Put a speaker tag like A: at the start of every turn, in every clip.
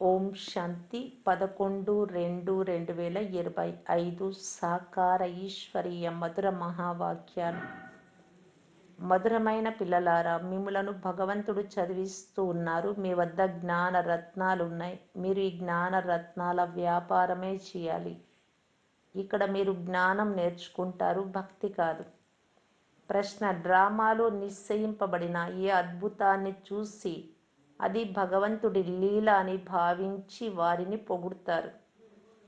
A: ఓం శాంతి పదకొండు రెండు రెండు వేల ఇరవై ఐదు సాకార ఈశ్వరీయ మధుర మహావాక్యాలు. మధురమైన పిల్లలారా మిములను భగవంతుడు చదివిస్తూ ఉన్నారు. మీ వద్ద జ్ఞాన రత్నాలు ఉన్నాయి మీరు ఈ జ్ఞాన రత్నాల వ్యాపారమే చేయాలి. ఇక్కడ మీరు జ్ఞానం నేర్చుకుంటారు భక్తి కాదు. ప్రశ్న డ్రామాలో నిశ్చయింపబడిన ఈ అద్భుతాన్ని చూసి అది భగవంతుడి లీల అని భావించి వారిని పొగుడుతారు.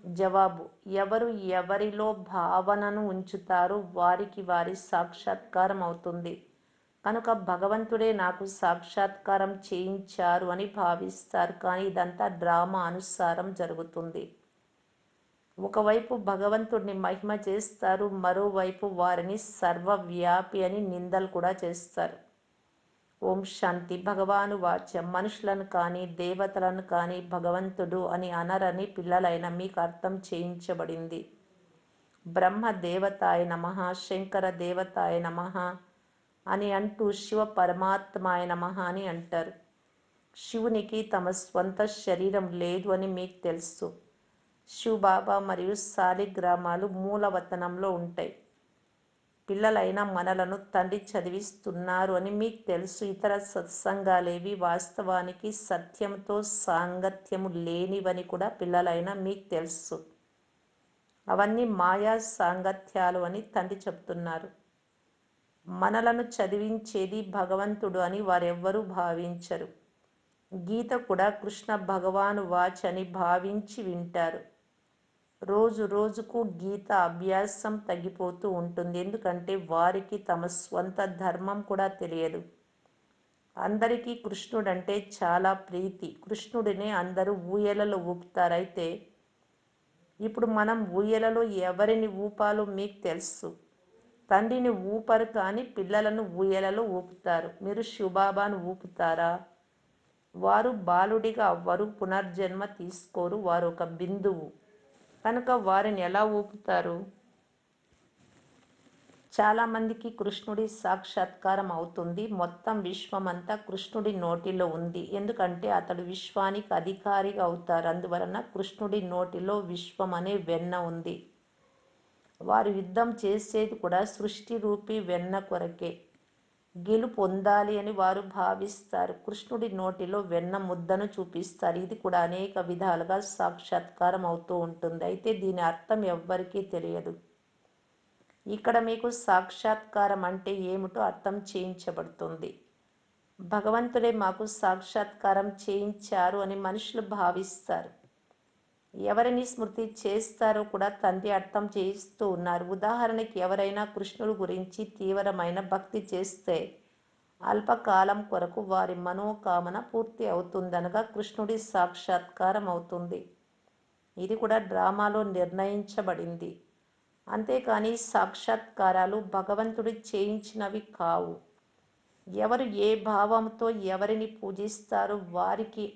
A: జవాబు ఎవరు ఎవరిలో భావనను ఉంచుతారో వారికి వారి సాక్షాత్కారం అవుతుంది. కనుక భగవంతుడే నాకు సాక్షాత్కారం చేయించారు అని భావిస్తారు. కానీ ఇదంతా డ్రామా అనుసారం జరుగుతుంది. ఒకవైపు భగవంతుడిని మహిమ చేస్తారు మరోవైపు వారిని సర్వవ్యాపి అని నిందలు కూడా చేస్తారు. ఓం శాంతి. భగవాను వాచ్యం. మనుషులను కానీ దేవతలను కానీ భగవంతుడు అని అనరని పిల్లలైన మీకు అర్థం చేయించబడింది. బ్రహ్మ దేవతాయ నమ శంకర దేవతాయ నమ అని అంటూ శివ పరమాత్మాయ నమ అని అంటారు. శివునికి తమ స్వంత శరీరం లేదు అని మీకు తెలుసు. శివబాబా మరియు సాలిగ్రామాలు మూలవతనంలో ఉంటాయి. పిల్లలైన మనలను తండ్రి చదివిస్తున్నారు అని మీకు తెలుసు. ఇతర సత్సంగాలేవి వాస్తవానికి సత్యంతో సాంగత్యము లేనివని కూడా పిల్లలైన మీకు తెలుసు. అవన్నీ మాయా సాంగత్యాలు అని తండ్రి చెప్తున్నారు. మనలను చదివించేది భగవంతుడు అని వారెవ్వరూ భావించరు. గీత కూడా కృష్ణ భగవాను వాచ్ అని భావించి వింటారు. రోజు రోజుకు గీత అభ్యాసం తగ్గిపోతూ ఉంటుంది. ఎందుకంటే వారికి తమ స్వంత ధర్మం కూడా తెలియదు. అందరికీ కృష్ణుడంటే చాలా ప్రీతి. కృష్ణుడినే అందరూ ఊయలలో ఊపుతారైతే ఇప్పుడు మనం ఊయలలో ఎవరిని ఊపాలో మీకు తెలుసు. తండ్రిని ఊపరు కానీ పిల్లలను ఊయలలో ఊపుతారు. మీరు శివబాబాను ఊపుతారా? వారు బాలుడిగా అవ్వరు పునర్జన్మ తీసుకోరు. వారు ఒక బిందువు. కనుక వారిని ఎలా ఊపుతారు? చాలామందికి కృష్ణుడి సాక్షాత్కారం అవుతుంది. మొత్తం విశ్వమంతా కృష్ణుడి నోటిలో ఉంది. ఎందుకంటే అతడు విశ్వానికి అధికారిగా అవుతారు. అందువలన కృష్ణుడి నోటిలో విశ్వం అనే వెన్న ఉంది. వారు యుద్ధం చేసేది కూడా సృష్టి రూపి వెన్న కొరకే. గెలుపొందాలి అని వారు భావిస్తారు. కృష్ణుడి నోటిలో వెన్న ముద్దను చూపిస్తారు. ఇది కూడా అనేక విధాలుగా సాక్షాత్కారం అవుతూ ఉంటుంది. అయితే దీని అర్థం ఎవ్వరికీ తెలియదు. ఇక్కడ మీకు సాక్షాత్కారం అంటే ఏమిటో అర్థం చేయించబడుతుంది. భగవంతుడే మాకు సాక్షాత్కారం చేయించారు అని మనుషులు భావిస్తారు. ఎవరిని స్మృతి చేస్తారో కూడా తండ్రి అర్థం చేయిస్తూ ఉన్నారు. ఉదాహరణకి ఎవరైనా కృష్ణుడు గురించి తీవ్రమైన భక్తి చేస్తే అల్పకాలం కొరకు వారి మనోకామన పూర్తి అవుతుందనగా కృష్ణుడి సాక్షాత్కారం అవుతుంది. ఇది కూడా డ్రామాలో నిర్ణయించబడింది. అంతేకాని సాక్షాత్కారాలు భగవంతుడి చేయించినవి కావు. ఎవరు ఏ భావంతో ఎవరిని పూజిస్తారో వారికి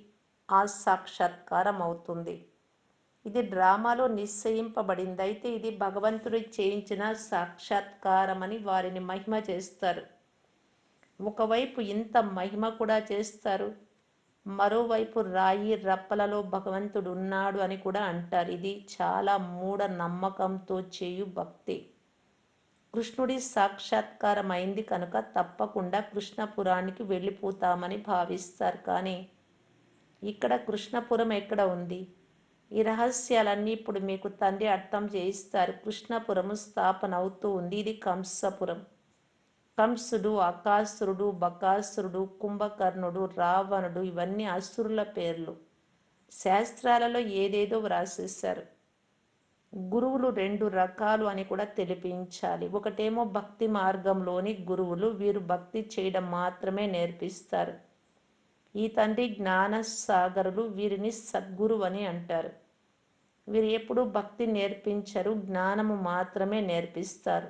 A: ఆ సాక్షాత్కారం అవుతుంది. ఇది డ్రామాలో నిశ్చయింపబడింది. అయితే ఇది భగవంతుడి చేయించిన సాక్షాత్కారం అని వారిని మహిమ చేస్తారు. ఒకవైపు ఇంత మహిమ కూడా చేస్తారు మరోవైపు రాయి రప్పలలో భగవంతుడు ఉన్నాడు అని కూడా అంటారు. ఇది చాలా మూఢ నమ్మకంతో చేయు భక్తి. కృష్ణుడి సాక్షాత్కారం అయింది కనుక తప్పకుండా కృష్ణపురానికి వెళ్ళిపోతామని భావిస్తారు. కానీ ఇక్కడ కృష్ణపురం ఎక్కడ ఉంది? ఈ రహస్యాలన్నీ ఇప్పుడు మీకు తండ్రి అర్థం చేయిస్తారు. కృష్ణపురము స్థాపన అవుతూ ఉంది. ఇది కంసపురం. కంసుడు అకాసురుడు బకాసురుడు కుంభకర్ణుడు రావణుడు ఇవన్నీ అసురుల పేర్లు. శాస్త్రాలలో ఏదేదో వ్రాసేశారు. గురువులు రెండు రకాలు అని కూడా తెలిపించాలి. ఒకటేమో భక్తి మార్గంలోని గురువులు. వీరు భక్తి చేయడం మాత్రమే నేర్పిస్తారు. ఈ తండ్రి జ్ఞాన సాగరులు వీరిని సద్గురు అని అంటారు. వీరు ఎప్పుడూ భక్తి నేర్పించరు జ్ఞానము మాత్రమే నేర్పిస్తారు.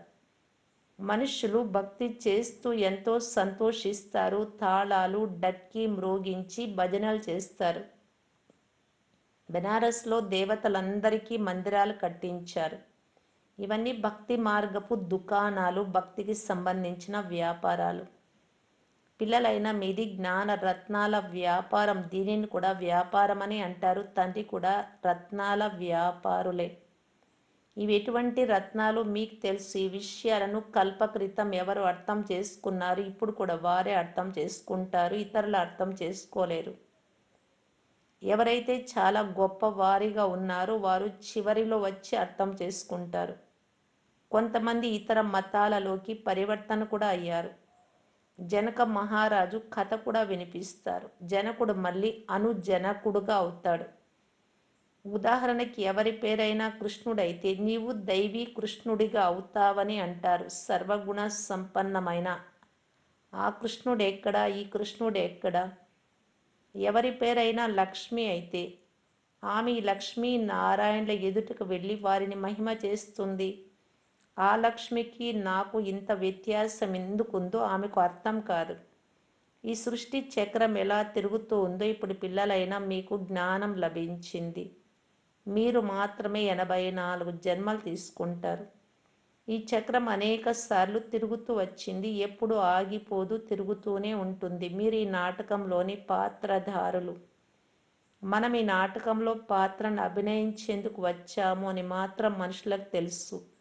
A: మనుషులు భక్తి చేస్తూ ఎంతో సంతోషిస్తారు తాళాలు డక్కి మ్రోగించి భజనలు చేస్తారు. బెనారస్లో దేవతలందరికీ మందిరాలు కట్టించారు. ఇవన్నీ భక్తి మార్గపు దుకాణాలు భక్తికి సంబంధించిన వ్యాపారాలు. పిల్లలైన మీది జ్ఞాన రత్నాల వ్యాపారం. దీనిని కూడా వ్యాపారం అని అంటారు. తండ్రి కూడా రత్నాల వ్యాపారులే. ఇవి ఎటువంటి రత్నాలు? మీకు తెలుసు. ఈ విషయాలను కల్పకృతం ఎవరు అర్థం చేసుకున్నారు? ఇప్పుడు కూడా వారే అర్థం చేసుకుంటారు. ఇతరులు అర్థం చేసుకోలేరు. ఎవరైతే చాలా గొప్ప వారిగా ఉన్నారో వారు చివరిలో వచ్చి అర్థం చేసుకుంటారు. కొంతమంది ఇతర మతాలలోకి పరివర్తన కూడా అయ్యారు. జనక మహారాజు కథ కూడా వినిపిస్తారు. జనకుడు మళ్ళీ అనుజనకుడుగా అవుతాడు. ఉదాహరణకి ఎవరి పేరైనా కృష్ణుడైతే నీవు దైవీ కృష్ణుడిగా అవుతావని అంటారు. సర్వగుణ సంపన్నమైన ఆ కృష్ణుడు ఎక్కడా? ఈ కృష్ణుడు ఎక్కడా? ఎవరి పేరైనా లక్ష్మి అయితే ఆమె లక్ష్మీ నారాయణుల ఎదుటకు వెళ్ళి వారిని మహిమ చేస్తుంది. ఆ లక్ష్మికి నాకు ఇంత వ్యత్యాసం ఎందుకుందో ఆమెకు అర్థం కాదు. ఈ సృష్టి చక్రం ఎలా తిరుగుతూ ఉందో ఇప్పుడు పిల్లలైనా మీకు జ్ఞానం లభించింది. మీరు మాత్రమే ఎనభై నాలుగు జన్మలు తీసుకుంటారు. ఈ చక్రం అనేక సార్లు తిరుగుతూ వచ్చింది. ఎప్పుడు ఆగిపోదు తిరుగుతూనే ఉంటుంది. మీరు ఈ నాటకంలోని పాత్రధారులు. మనం ఈ నాటకంలో పాత్రను అభినయించేందుకు వచ్చాము అని మాత్రం మనుషులకు తెలుసు.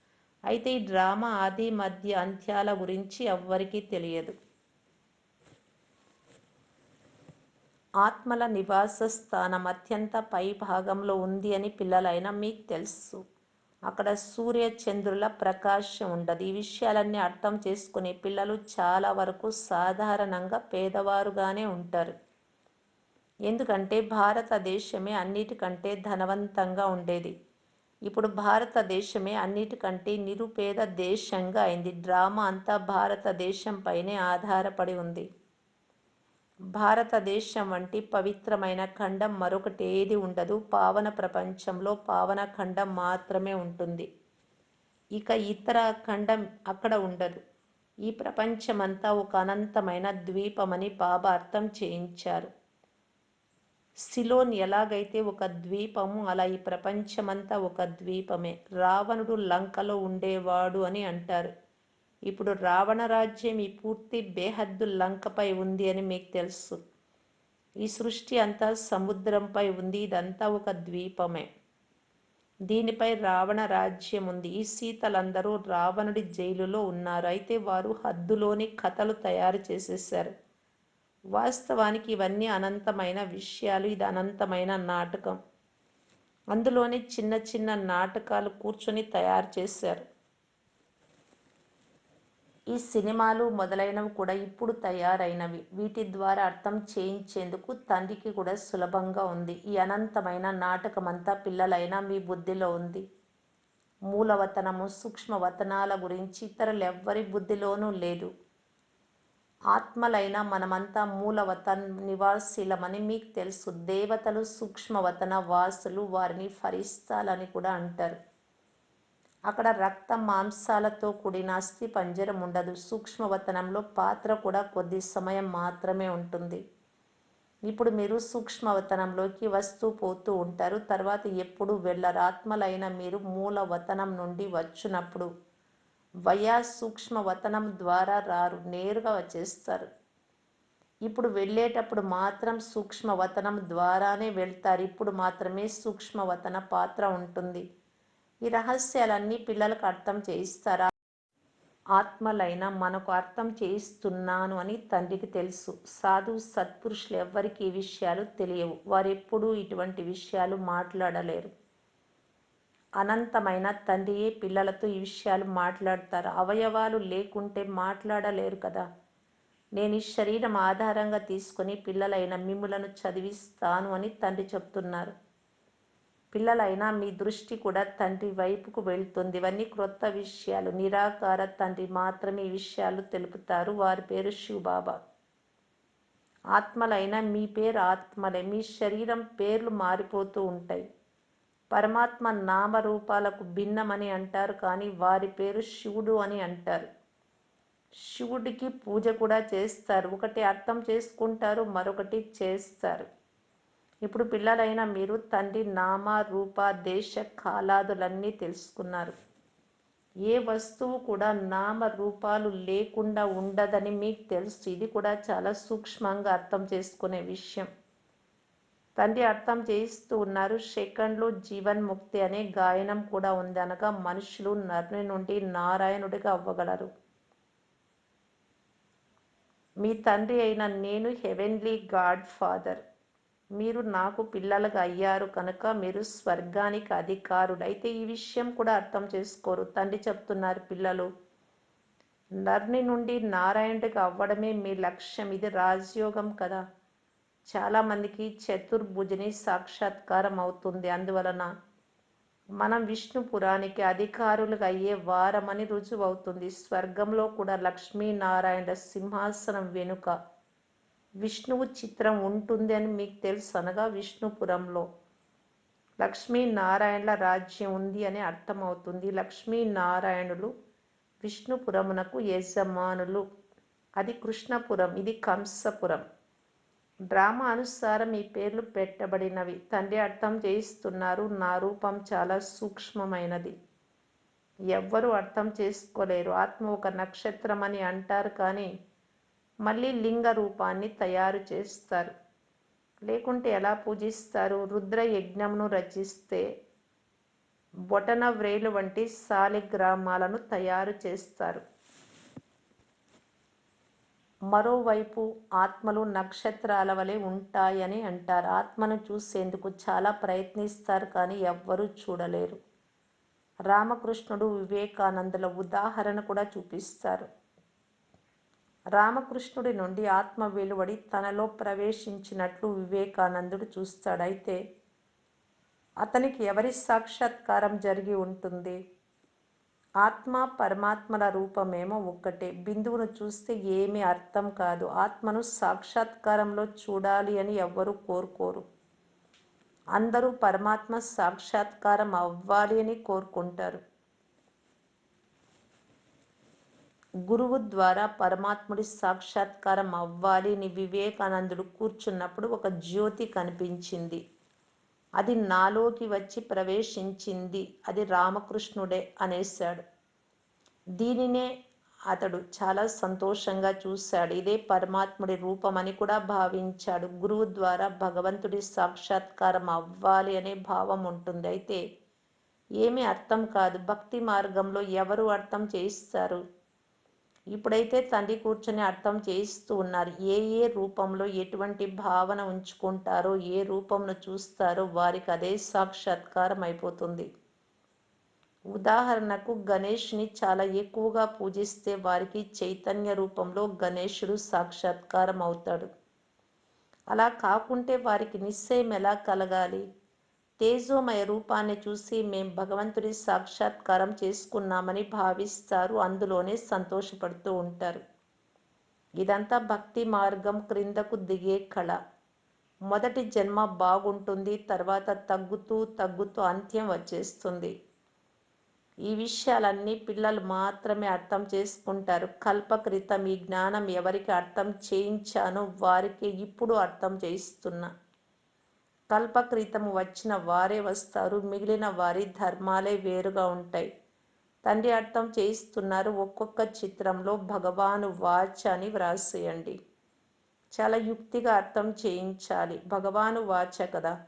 A: అయితే ఈ డ్రామా ఆది మధ్య అంత్యాల గురించి ఎవ్వరికీ తెలియదు. ఆత్మల నివాస స్థానం అత్యంత పై భాగంలో ఉంది అని పిల్లలైన మీకు తెలుసు. అక్కడ సూర్య చంద్రుల ప్రకాశం ఉండదు. ఈ విషయాలన్నీ అర్థం చేసుకునే పిల్లలు చాలా వరకు సాధారణంగా పేదవారుగానే ఉంటారు. ఎందుకంటే భారతదేశమే అన్నిటికంటే ధనవంతంగా ఉండేది. ఇప్పుడు భారతదేశమే అన్నిటికంటే నిరుపేద దేశంగా అయింది. డ్రామా అంతా భారతదేశం పైనే ఆధారపడి ఉంది. భారతదేశం వంటి పవిత్రమైన ఖండం మరొకటి ఏది ఉండదు. పావన ప్రపంచంలో పావన ఖండం మాత్రమే ఉంటుంది. ఇక ఇతర ఖండం అక్కడ ఉండదు. ఈ ప్రపంచమంతా ఒక అనంతమైన ద్వీపమని బాబా అర్థం చేయించారు. సిలోన్ ఎలాగైతే ఒక ద్వీపము అలా ఈ ప్రపంచమంతా ఒక ద్వీపమే. రావణుడు లంకలో ఉండేవాడు అని అంటారు. ఇప్పుడు రావణ రాజ్యం ఈ పూర్తి బేహద్దు లంకపై ఉంది అని మీకు తెలుసు. ఈ సృష్టి అంతా సముద్రంపై ఉంది. ఇదంతా ఒక ద్వీపమే. దీనిపై రావణ రాజ్యం ఉంది. ఈ సీతలందరూ రావణుడి జైలులో ఉన్నారు. అయితే వారు హద్దులోని కథలు తయారు చేసేసారు వాస్తవానికి ఇవన్నీ అనంతమైన విషయాలు ఇది అనంతమైన నాటకం. అందులోనే చిన్న చిన్న నాటకాలు కూర్చొని తయారు చేశారు. ఈ సినిమాలు మొదలైనవి కూడా ఇప్పుడు తయారైనవి. వీటి ద్వారా అర్థం చేయించేందుకు తండ్రికి కూడా సులభంగా ఉంది. ఈ అనంతమైన నాటకమంతా పిల్లలైనా మీ బుద్ధిలో ఉంది. మూలవతనము సూక్ష్మవతనాల గురించి ఇతరులెవ్వరి బుద్ధిలోనూ లేదు. ఆత్మలైన మనమంతా మూలవతన్ నివాసిలమని మీకు తెలుసు. దేవతలు సూక్ష్మవతన వాసులు వారిని ఫరిస్తాలని కూడా అంటారు. అక్కడ రక్త మాంసాలతో కూడిన అస్థి పంజరం ఉండదు. సూక్ష్మవతనంలో పాత్ర కూడా కొద్ది సమయం మాత్రమే ఉంటుంది. ఇప్పుడు మీరు సూక్ష్మవతనంలోకి వస్తూ పోతూ ఉంటారు. తర్వాత ఎప్పుడు వెళ్ళరు. ఆత్మలైన మీరు మూలవతనం నుండి వచ్చినప్పుడు వయా సూక్ష్మవతనం ద్వారా రారు నేరుగా వచ్చేస్తారు. ఇప్పుడు వెళ్ళేటప్పుడు మాత్రం సూక్ష్మవతనం ద్వారానే వెళ్తారు. ఇప్పుడు మాత్రమే సూక్ష్మవతన పాత్ర ఉంటుంది. ఈ రహస్యాలన్నీ పిల్లలకు అర్థం చేయిస్తారా? ఆత్మలైన మనకు అర్థం చేయిస్తున్నాను అని తండ్రికి తెలుసు. సాధు సత్పురుషులు ఎవ్వరికి ఈ విషయాలు తెలియవు. వారు ఎప్పుడూ ఇటువంటి విషయాలు మాట్లాడలేరు. అనంతమైన తండ్రియే పిల్లలతో ఈ విషయాలు మాట్లాడతారు. అవయవాలు లేకుంటే మాట్లాడలేరు కదా. నేను ఈ శరీరం ఆధారంగా తీసుకొని పిల్లలైన మిమ్ములను చదివిస్తాను అని తండ్రి చెప్తున్నారు. పిల్లలైనా మీ దృష్టి కూడా తండ్రి వైపుకు వెళ్తుంది. ఇవన్నీ క్రొత్త విషయాలు. నిరాకార తండ్రి మాత్రమే ఈ విషయాలు తెలుపుతారు. వారి పేరు శివబాబా. ఆత్మలైన మీ పేరు ఆత్మలే. మీ శరీరం పేర్లు మారిపోతూ ఉంటాయి. పరమాత్మ నామరూపాలకు భిన్నమని అంటారు కానీ వారి పేరు శివుడు అని అంటారు. శివుడికి పూజ కూడా చేస్తారు. ఒకటి అర్థం చేసుకుంటారు మరొకటి చేస్తారు. ఇప్పుడు పిల్లలైన మీరు తండ్రి నామ రూప దేశ కాలాదులన్నీ తెలుసుకున్నారు. ఏ వస్తువు కూడా నామ రూపాలు లేకుండా ఉండదని మీకు తెలుసు. ఇది కూడా చాలా సూక్ష్మంగా అర్థం చేసుకునే విషయం. తండ్రి అర్థం చేయిస్తూ ఉన్నారు సెకండ్లో జీవన్ముక్తి అనే గాయనం కూడా ఉంది అనగా మనుషులు నరుని నుండి నారాయణుడిగా అవ్వగలరు. మీ తండ్రి అయిన నేను హెవెన్లీ గాడ్ ఫాదర్. మీరు నాకు పిల్లలుగా అయ్యారు కనుక మీరు స్వర్గానికి అధికారుడు అయితే ఈ విషయం కూడా అర్థం చేసుకోరు. తండ్రి చెప్తున్నారు పిల్లలు నర్ని నుండి నారాయణుడిగా అవ్వడమే మీ లక్ష్యం. ఇది రాజయోగం కదా. చాలామందికి చతుర్భుజని సాక్షాత్కారం అవుతుంది. అందువలన మనం విష్ణుపురానికి అధికారులుగా అయ్యే వారమని రుజువు అవుతుంది స్వర్గంలో కూడా లక్ష్మీనారాయణ సింహాసనం వెనుక విష్ణువు చిత్రం ఉంటుంది అని మీకు తెలుసు అనగా విష్ణుపురంలో లక్ష్మీనారాయణల రాజ్యం ఉంది అని అర్థమవుతుంది. లక్ష్మీనారాయణులు విష్ణుపురమునకు యజమానులు. అది కృష్ణపురం ఇది కంసపురం. డ్రామా అనుసారం ఈ పేర్లు పెట్టబడినవి. తండ్రి అర్థం చేయిస్తున్నారు. నా రూపం చాలా సూక్ష్మమైనది. ఎవ్వరూ అర్థం చేసుకోలేరు. ఆత్మ ఒక నక్షత్రం అని అంటారు కానీ మళ్ళీ లింగ రూపాన్ని తయారు చేస్తారు. లేకుంటే ఎలా పూజిస్తారు? రుద్ర యజ్ఞంను రచిస్తే బొటన వ్రేలు వంటి సాలిగ్రామాలను తయారు చేస్తారు. మరోవైపు ఆత్మలు నక్షత్రాల వలె ఉంటాయని అంటారు. ఆత్మను చూసేందుకు చాలా ప్రయత్నిస్తారు కానీ ఎవ్వరూ చూడలేరు. రామకృష్ణుడు వివేకానందుల ఉదాహరణ కూడా చూపిస్తారు. రామకృష్ణుడి నుండి ఆత్మ వెలువడి తనలో ప్రవేశించినట్లు వివేకానందుడు చూస్తాడైతే అతనికి ఎవరి సాక్షాత్కారం జరిగి ఉంటుంది? ఆత్మ పరమాత్మల రూపమేమో ఒక్కటే. బిందువును చూస్తే ఏమీ అర్థం కాదు. ఆత్మను సాక్షాత్కారంలో చూడాలి అని ఎవ్వరూ కోరుకోరు. అందరూ పరమాత్మ సాక్షాత్కారం అవ్వాలి అని కోరుకుంటారు. గురువు ద్వారా పరమాత్ముడి సాక్షాత్కారం అవ్వాలి అని వివేకానందుడు కూర్చున్నప్పుడు ఒక జ్యోతి కనిపించింది. అది నాలోకి వచ్చి ప్రవేశించింది. అది రామకృష్ణుడే అనేశాడు. దీనినే అతడు చాలా సంతోషంగా చూశాడు. ఇదే పరమాత్ముడి రూపమని కూడా భావించాడు. గురువు ద్వారా భగవంతుడి సాక్షాత్కారం అవ్వాలి అనే భావం ఉంటుంది. అయితే ఏమీ అర్థం కాదు. భక్తి మార్గంలో ఎవరు అర్థం చేయిస్తారు? ఇప్పుడైతే తండ్రి కూర్చొని అర్థం చేయిస్తూ ఉన్నారు. ఏ ఏ రూపంలో ఎటువంటి భావన ఉంచుకుంటారో ఏ రూపంను చూస్తారో వారికి అదే సాక్షాత్కారం అయిపోతుంది. ఉదాహరణకు గణేష్ని చాలా ఎక్కువగా పూజిస్తే వారికి చైతన్య రూపంలో గణేశుడు సాక్షాత్కారం అవుతాడు. అలా కాకుంటే వారికి నిశ్చయం ఎలా కలగాలి? తేజోమయ రూపాన్ని చూసి మేం భగవంతుడి సాక్షాత్కారం చేసుకున్నామని భావిస్తారు. అందులోనే సంతోషపడుతూ ఉంటారు. ఇదంతా భక్తి మార్గం క్రిందకు దిగే కళ. మొదటి జన్మ బాగుంటుంది తర్వాత తగ్గుతూ తగ్గుతూ అంత్యం వచ్చేస్తుంది. ఈ విషయాలన్నీ పిల్లలు మాత్రమే అర్థం చేసుకుంటారు. కల్పకృతం ఈ జ్ఞానం ఎవరికి అర్థం చేయించానో వారికి ఇప్పుడు అర్థం చేయిస్తున్నా. కల్పక్రితం వచ్చిన వారే వస్తారు. మిగిలిన వారి ధర్మాలే వేరుగా ఉంటాయి. తండ్రి అర్థం చేయిస్తున్నారు ఒక్కొక్క చిత్రంలో భగవాను వాచ్ అని వ్రాసేయండి. చాలా యుక్తిగా అర్థం చేయించాలి. భగవాను వాచ కదా?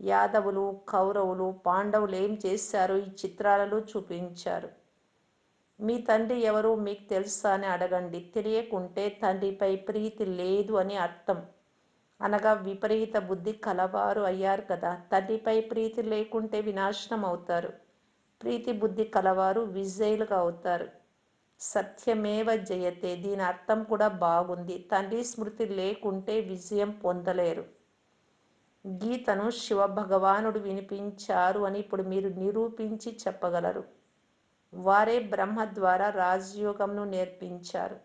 A: యాదవులు కౌరవులు పాండవులు ఏం చేశారో ఈ చిత్రాలలో చూపించారు. మీ తండ్రి ఎవరు మీకు తెలుసా అని అడగండి. తెలియకుంటే తండ్రిపై ప్రీతి లేదు అని అర్థం. అనగా విపరీత బుద్ధి కలవారు అయ్యారు కదా. తండ్రిపై ప్రీతి లేకుంటే వినాశనం అవుతారు ప్రీతి బుద్ధి కలవారు విజయులుగా అవుతారు. సత్యమేవ జయతే దీని అర్థం కూడా బాగుంది. తండ్రి స్మృతి లేకుంటే విజయం పొందలేరు. గీతను శివ భగవానుడు వినిపించారు అని ఇప్పుడు మీరు నిరూపించి చెప్పగలరు. వారే బ్రహ్మ ద్వారా రాజయోగంను నేర్పించారు.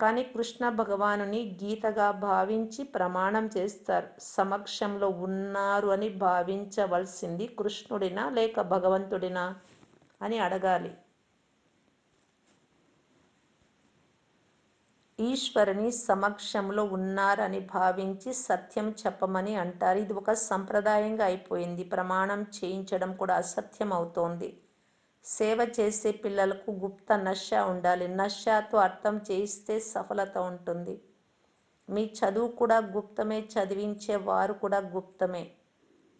A: కానీ కృష్ణ భగవానుని గీతగా భావించి ప్రమాణం చేస్తారు. సమక్షంలో ఉన్నారు అని భావించవలసింది కృష్ణుడినా లేక భగవంతుడినా అని అడగాలి. ఈశ్వరుని సమక్షంలో ఉన్నారని భావించి సత్యం చెప్పమని అంటారు. ఇది ఒక సంప్రదాయంగా అయిపోయింది. ప్రమాణం చేయించడం కూడా అసత్యం అవుతోంది. సేవ చేసే పిల్లలకు గుప్త నష ఉండాలి. నషతో అర్థం చేయిస్తే సఫలత ఉంటుంది. మీ చదువు కూడా గుప్తమే. చదివించే వారు కూడా గుప్తమే.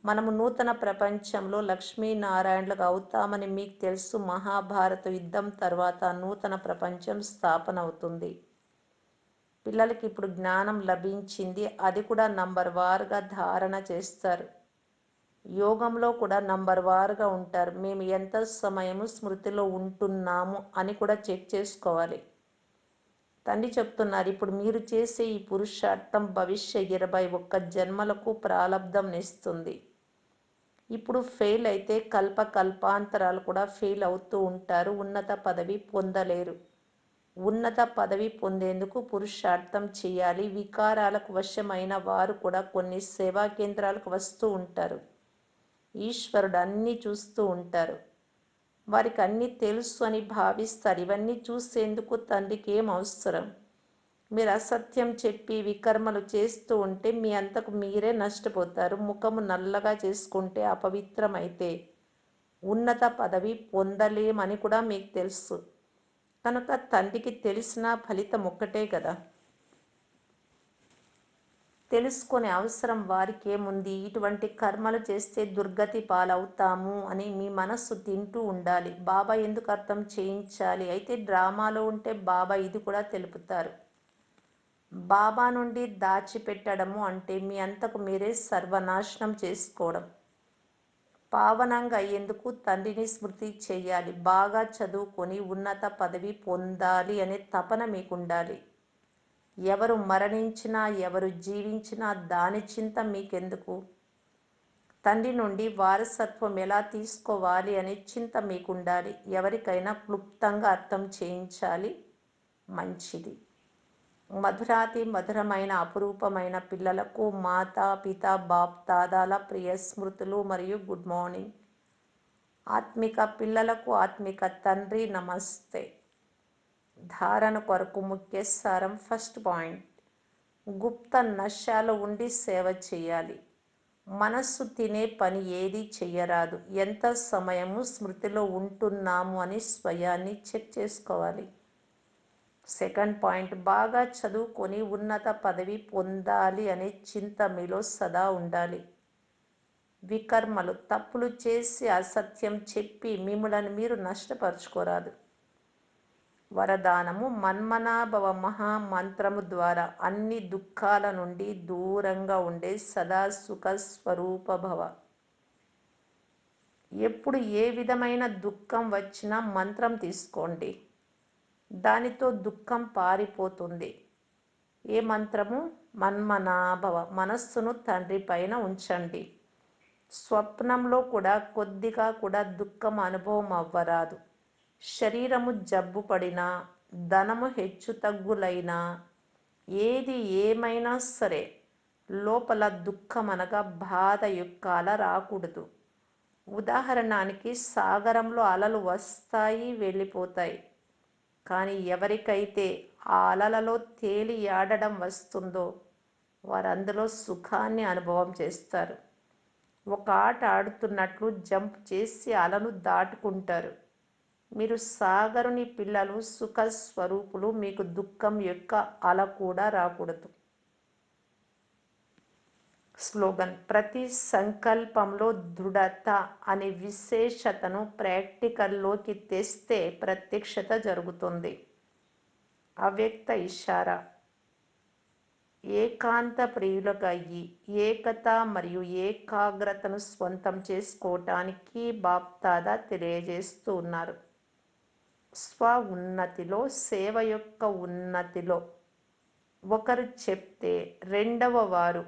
A: మనము నూతన ప్రపంచంలో లక్ష్మీనారాయణలకు అవుతామని మీకు తెలుసు. మహాభారత యుద్ధం తర్వాత నూతన ప్రపంచం స్థాపన అవుతుంది. పిల్లలకి ఇప్పుడు జ్ఞానం లభించింది. అది కూడా నంబర్ వారుగా ధారణ చేస్తారు. యోగంలో కూడా నంబర్ వారుగా ఉంటారు. మేము ఎంత సమయము స్మృతిలో ఉంటున్నాము అని కూడా చెక్ చేసుకోవాలి. తండ్రి చెప్తున్నారు ఇప్పుడు మీరు చేసే ఈ పురుషార్థం భవిష్య ఇరవై ఒక్క జన్మలకు ప్రారంధం ఇస్తుంది ఇప్పుడు ఫెయిల్ అయితే కల్ప కల్పాంతరాలు కూడా ఫెయిల్ అవుతూ ఉంటారు. ఉన్నత పదవి పొందలేరు. ఉన్నత పదవి పొందేందుకు పురుషార్థం చేయాలి. వికారాలకు వశమైన వారు కూడా కొన్ని సేవా కేంద్రాలకు వస్తూ ఉంటారు. ఈశ్వరుడు అన్నీ చూస్తూ ఉంటారు. వారికి అన్నీ తెలుసు అని భావిస్తారు. ఇవన్నీ చూసేందుకు తండ్రికి ఏం అవసరం? మీరు అసత్యం చెప్పి వికర్మలు చేస్తూ ఉంటే మీ అంతకు మీరే నష్టపోతారు. ముఖము నల్లగా చేసుకుంటే అపవిత్రమైతే ఉన్నత పదవి పొందలేమని కూడా మీకు తెలుసు. కనుక తండ్రికి తెలిసిన ఫలితం ఒక్కటే కదా. తెలుసుకునే అవసరం వారికేముంది? ఇటువంటి కర్మలు చేస్తే దుర్గతి పాలవుతాము అని మీ మనస్సు తింటూ ఉండాలి. బాబా ఎందుకు అర్థం చేయించాలి? అయితే డ్రామాలో ఉంటే బాబా ఇది కూడా తెలుపుతారు. బాబా నుండి దాచిపెట్టడము అంటే మీ అంతకు మీరే సర్వనాశనం చేసుకోవడం. పావనంగా అయ్యేందుకు తండ్రిని స్మృతి చేయాలి. బాగా చదువుకొని ఉన్నత పదవి పొందాలి అనే తపన మీకు ఉండాలి ఎవరు మరణించినా ఎవరు జీవించినా దాని చింత మీకెందుకు? తండ్రి నుండి వారసత్వం ఎలా తీసుకోవాలి అనే చింత మీకుండాలి. ఎవరికైనా క్లుప్తంగా అర్థం చేయించాలి. మంచిది. మధురాతి మధురమైన అపురూపమైన పిల్లలకు మాతా పిత బాప్ దాదాల ప్రియ స్మృతులు మరియు గుడ్ మార్నింగ్. ఆత్మిక పిల్లలకు ఆత్మిక తండ్రి నమస్తే. ధారణ కొరకు ముఖ్య సారం ఫస్ట్ పాయింట్. గుప్త నష్యాలు ఉండి సేవ చేయాలి. మనస్సు తినే పని ఏది చెయ్యరాదు. ఎంత సమయము స్మృతిలో ఉంటున్నాము అని స్వయాన్ని చెక్ చేసుకోవాలి. సెకండ్ పాయింట్ బాగా చదువుకొని ఉన్నత పదవి పొందాలి అనే చింత మీలో సదా ఉండాలి. వికర్మలు తప్పులు చేసి అసత్యం చెప్పి మిమ్మలను మీరు నష్టపరుచుకోరాదు. వరదానము మన్మనాభవ మహామంత్రము ద్వారా అన్ని దుఃఖాల నుండి దూరంగా ఉండే సదా సుఖ స్వరూప భవ ఎప్పుడు ఏ విధమైన దుఃఖం వచ్చినా మంత్రం తీసుకోండి. దానితో దుఃఖం పారిపోతుంది. ఏ మంత్రము? మన్మనాభవ. మనస్సును తండ్రి పైన ఉంచండి. స్వప్నంలో కూడా కొద్దిగా కూడా దుఃఖం అనుభవం అవ్వరాదు. శరీరము జబ్బు పడినా ధనము హెచ్చు తగ్గులైనా ఏది ఏమైనా సరే లోపల దుఃఖమనగా బాధ యొక్క అల రాకూడదు. ఉదాహరణానికి సాగరంలో అలలు వస్తాయి వెళ్ళిపోతాయి. కానీ ఎవరికైతే ఆ అలలలో తేలి ఆడడం వస్తుందో వారు అందులో సుఖాన్ని అనుభవం చేస్తారు. ఒక ఆట ఆడుతున్నట్లు జంప్ చేసి అలను దాటుకుంటారు. మీరు సాగరుని పిల్లలు సుఖ స్వరూపులు మీకు దుఃఖం యొక్క అల కూడా రాకూడదు. స్లోగన్ ప్రతి సంకల్పంలో దృఢత అనే విశేషతను ప్రాక్టికల్లోకి తెస్తే ప్రత్యక్షత జరుగుతుంది. అవ్యక్త ఇషారా ఏకాంత ప్రియులుగా అయ్యి ఏకత మరియు ఏకాగ్రతను స్వంతం చేసుకోవటానికి బాప్తాదా తెలియజేస్తూ ఉన్నారు. స్వ ఉన్నతిలో సేవ యొక్క ఉన్నతిలో. ఒకరు చెప్తే రెండవ వారు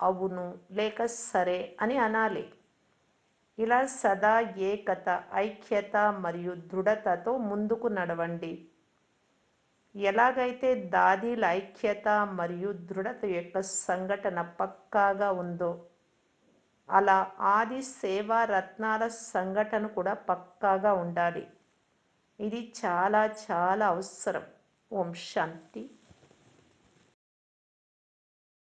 A: అవును లేక సరే అని అనాలి. ఇలా సదా ఏకత ఐక్యత మరియు దృఢతతో ముందుకు నడవండి. ఎలాగైతే దాదీల ఐక్యత మరియు దృఢత యొక్క సంఘటన పక్కాగా ఉందో అలా ఆది సేవా రత్నాల సంఘటన కూడా పక్కాగా ఉండాలి. ఇది చాలా చాలా అవసరం. ఓం శాంతి.